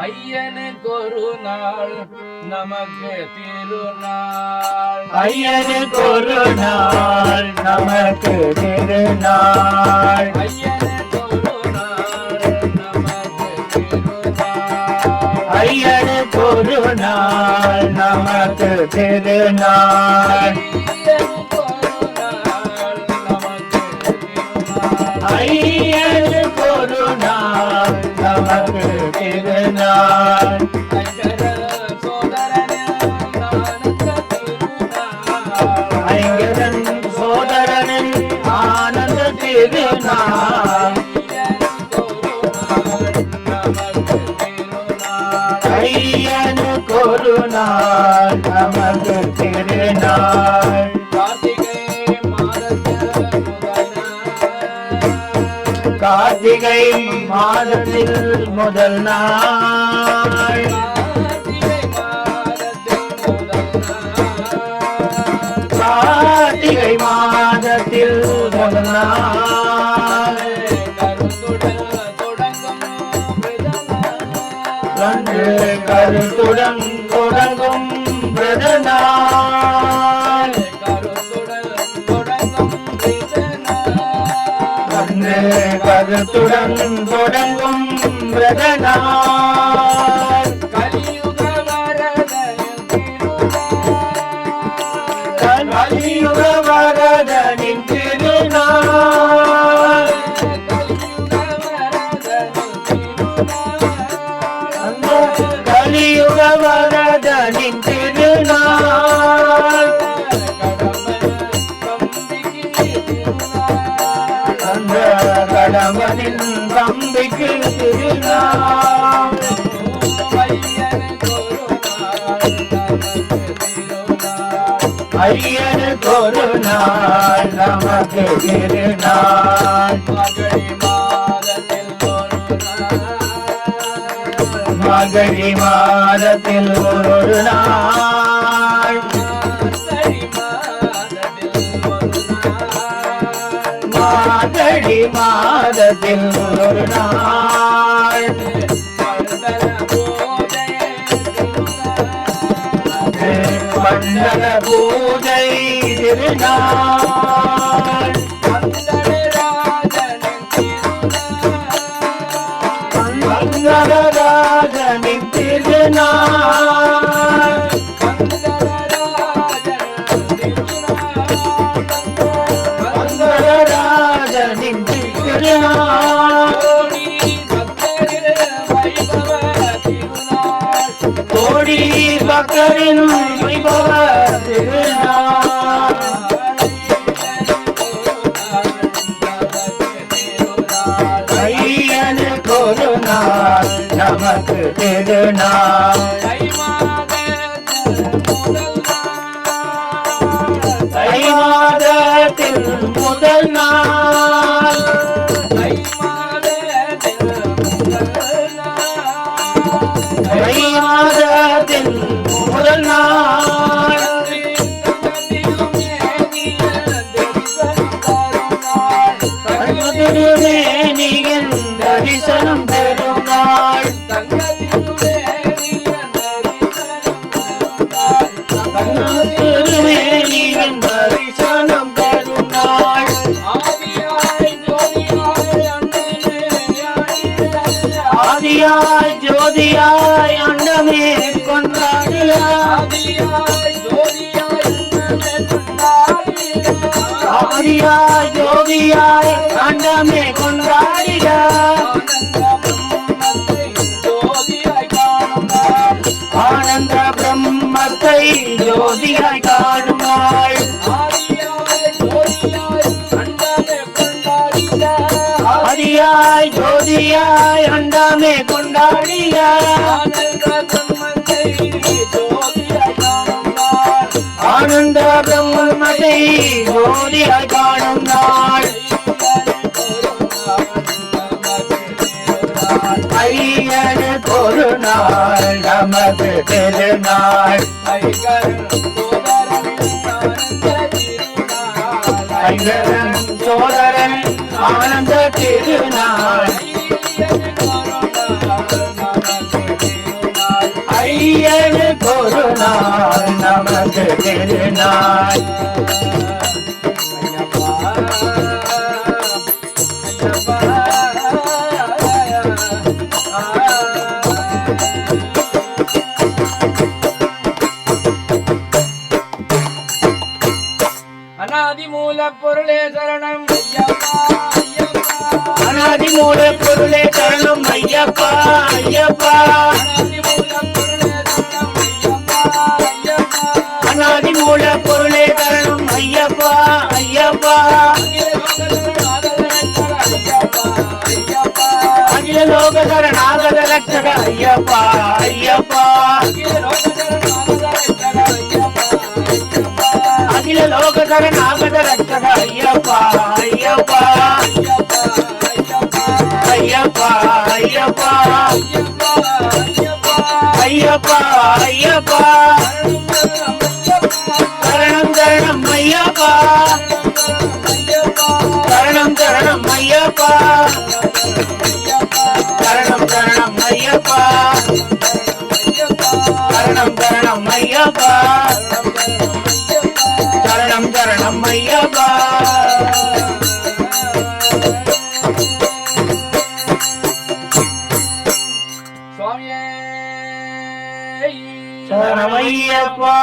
ஐயனுக்கு ஒரு நாள் நமக்கு திருநாள். ஐயனுக்கு ஒரு நாள் நமக்கு திருநாள். ஐயனுக்கு ஒரு நாள் நமக்கு திருநாள். ஐயனுக்கு ஒரு நாள் நமக்கு திருநாள். ஐயனுக்கு திருநாள் ஐங்கரன் சோதரனின் ஆனந்த திருநாள் கார்த்திகை மாதத்தில் முதல் நாள். கார்த்திகை மாதத்தில் முதல் நாள். கண்டு கருத்துடன் தொடங்கும் பிரத நாள். கண்டு கருத்துடன் தொடங்கும் பிரத கடம்பனின் தம்பிக்கு திருநாள். ஐயனுக்கு ஒரு நாள் நமக்கு திருநாள். மகழி மாதத்தில் ஒரு நாள். மாதடி மாதத்தில் ஒரு நாள். மண்டல பூஜை திருநாள். மங்களராஜனின் திருநாள். கோடி பக்தரின் வைபவ திருநாள் ஐயனுக்கு ஒரு நாள் நமக்கு திருநாள் தை மாதத்தில் முதல் நாள். ஆதியாய் ஜோதியாய் அண்டமே கொண்டாடியாய் ஜோதியாய் அண்டமே கொண்டாடியா ஆனந்த பிரம்மத்தை ஜோதியாய் காணுமாள் ஆதியாய் ஜோதியாய் அண்டமே ஆனந்த பிரம்மத்தை ஜோதியாய் காணும் நாள் ஐயனுக்கு பொருநாள் நமது திருநாள் ஐயன் சோதரன் ஆனந்த திருநாள். ஐயனுக்கு ஒரு நாள் நமக்கு திருநாள். அநாதி மூல பொருளே சரணம் ஐயப்பா ஐயப்பா. அனாதி மூல பொருளே தரணும் ஐயப்பா ஐயப்பா. ஐயப்பா. அகில லோக சரணாகத ரட்சக ஐயப்பா ஐயப்பா. அகில லோக சரணாகத ரட்சக ஐயப்பா ஐயப்பா. ஐயப்பா ஐயப்பா. ஐயப்பா ஐயப்பா. சரணம் ஐயப்பா சரணம் சரணம் ஐயப்பா. சரணம் சரணம் ஐயப்பா. சரணம் சரணம் ஐயப்பா. சுவாமியே. சரணம் ஐயப்பா.